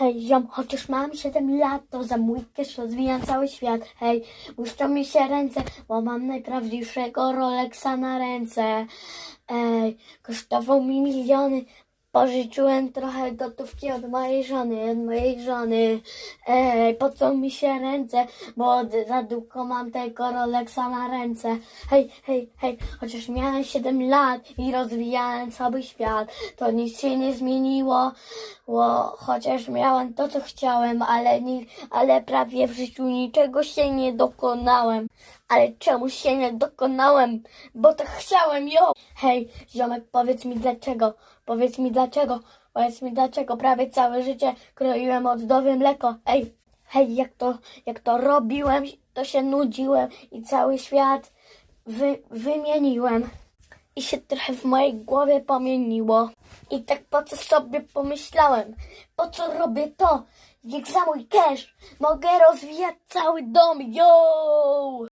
Hej, ziom, chociaż mam 7 lat, to za mój kiesz rozwijam cały świat. Hej, błyszczą mi się ręce, bo mam najprawdziwszego Rolexa na ręce. Ej, kosztował mi miliony. Pożyczyłem trochę gotówki od mojej żony, od mojej żony. Ej, pocą mi się ręce, bo za długo mam tego Rolexa na ręce. Hej, hej, hej, chociaż miałem 7 lat i rozwijałem cały świat, to nic się nie zmieniło. Ło, chociaż miałem to, co chciałem, ale, ni, ale prawie w życiu niczego się nie dokonałem. Ale czemuś się nie dokonałem, bo tak chciałem ją. Hej, ziomek, powiedz mi dlaczego, powiedz mi dlaczego, powiedz mi dlaczego prawie całe życie kroiłem oddowy mleko. Ej, hej, jak to, jak to robiłem, to się nudziłem i cały świat wy, wymieniłem. I się trochę w mojej głowie pomieniło. I tak po co sobie pomyślałem, po co robię to? Jak za mój cash mogę rozwijać cały dom, yo!